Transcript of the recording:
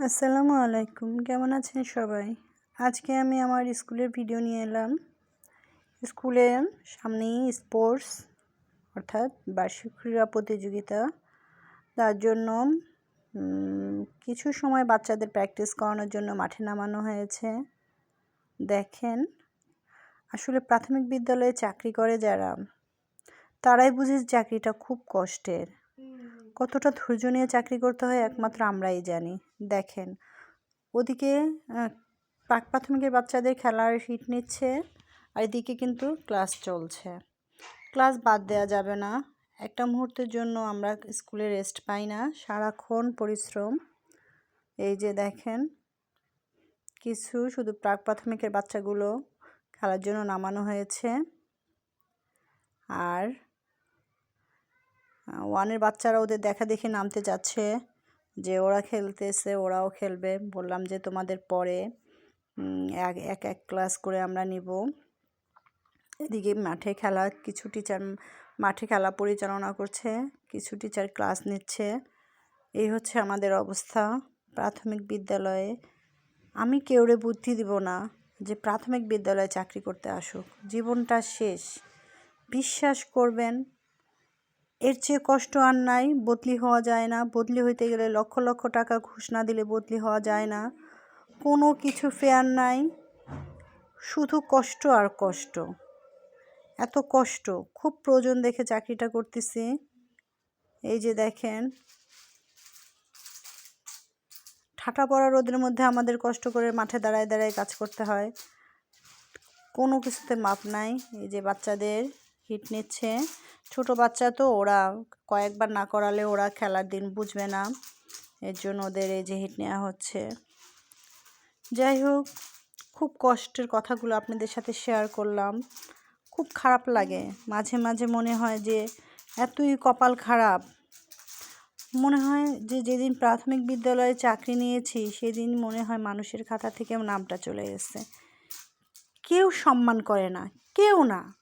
আসসালামু আলাইকুম। কেমন আছেন সবাই? আজকে আমি আমার স্কুলের ভিডিও নিয়ে এলাম। স্কুলে সামনেই স্পোর্টস অর্থাৎ বার্ষিক ক্রীড়া প্রতিযোগিতা। তার জন্য কিছু সময় বাচ্চাদের প্র্যাকটিস করানোর জন্য মাঠে নামানো হয়েছে। দেখেন, আসলে প্রাথমিক বিদ্যালয়ে চাকরি করে যারা, তারাই বুঝে চাকরিটা খুব কষ্টের। কতটা ধৈর্য নিয়ে চাকরি করতে হয় একমাত্র আমরাই জানি। দেখেন, ওদিকে প্রাক প্রাথমিকের বাচ্চাদের খেলার হিট নিচ্ছে আর এদিকে কিন্তু ক্লাস চলছে। ক্লাস বাদ দেওয়া যাবে না। একটা মুহূর্তের জন্য আমরা স্কুলে রেস্ট পাই না। সারাক্ষণ পরিশ্রম। এই যে দেখেন, কিছু শুধু প্রাক প্রাথমিকের বাচ্চাগুলো খেলার জন্য নামানো হয়েছে। আর ওয়ানের বাচ্চারা ওদের দেখা দেখে নামতে যাচ্ছে যে ওরা খেলতেছে, ওরাও খেলবে। বললাম যে তোমাদের পরে এক এক ক্লাস করে আমরা নিব। এদিকে মাঠে খেলা, কিছু টিচার মাঠে খেলা পরিচালনা করছে, কিছু টিচার ক্লাস নিচ্ছে। এই হচ্ছে আমাদের অবস্থা। প্রাথমিক বিদ্যালয়ে আমি কেউরে বুদ্ধি দিব না যে প্রাথমিক বিদ্যালয়ে চাকরি করতে আসুক। জীবনটা শেষ। বিশ্বাস করবেন এর চেয়ে কষ্ট আর নাই, বদলি হওয়া যায় না। বদলি হইতে গেলে লক্ষ লক্ষ টাকা ঘুষ না দিলে বদলি হওয়া যায় না। কোনো কিছু ফেয়ার নাই, শুধু কষ্ট আর কষ্ট। এত কষ্ট, খুব প্রয়োজন দেখে চাকরিটা করতেছি। এই যে দেখেন, ঠাটা পড়া রোদের মধ্যে আমাদের কষ্ট করে মাঠে দাঁড়ায় দাঁড়ায় কাজ করতে হয়। কোনো কিছুতে মাপ নাই, এই যে বাচ্চাদের। হিট নিচ্ছে। ছোট বাচ্চা তো, ওরা কয়েকবার না করালে ওরা খেলার দিন বুঝবে না। এর জন্য ওদের এই যে হিট নেওয়া হচ্ছে। যাই হোক, খুব কষ্টের কথাগুলো আপনাদের সাথে শেয়ার করলাম। খুব খারাপ লাগে। মাঝে মাঝে মনে হয় যে, এতই কপাল খারাপ। মনে হয় যে, যেদিন প্রাথমিক বিদ্যালয়ে চাকরি নিয়েছি, সেদিন মনে হয় মানুষের খাতা থেকে নামটা চলে গেছে কেউ সম্মান করে না। কেউ না।